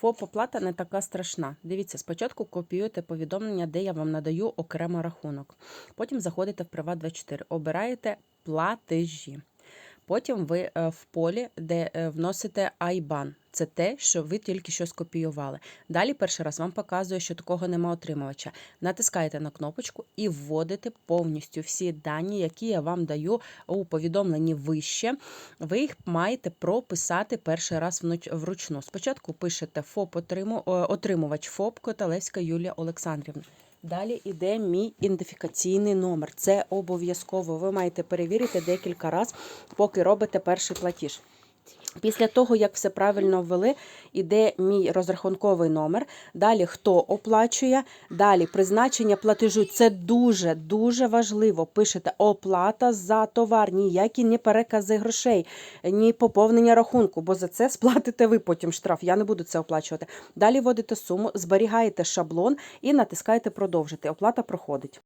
ФОП-оплата не така страшна. Дивіться, спочатку копіюєте повідомлення, де я вам надаю окремо рахунок. Потім заходите в Приват24, обираєте платежі. Потім ви е, в полі, де е, вносите IBAN. Це те, що ви тільки що скопіювали. Далі перший раз вам показує, що такого нема отримувача. Натискаєте на кнопочку і вводите повністю всі дані, які я вам даю у повідомленні вище. Ви їх маєте прописати перший раз вручну. Спочатку пишете ФОП отриму- отримувач ФОП Котелевська Юлія Олександрівна. Далі йде мій ідентифікаційний номер. Це обов'язково. Ви маєте перевірити декілька разів, поки робите перший платіж. Після того, як все правильно ввели, іде мій розрахунковий номер. Далі хто оплачує, далі призначення платежу. Це дуже дуже важливо. Пишете оплата за товар, ніякі не перекази грошей, ні поповнення рахунку, бо за це сплатите ви потім штраф. Я не буду це оплачувати. Далі вводите суму, зберігаєте шаблон і натискаєте продовжити. Оплата проходить.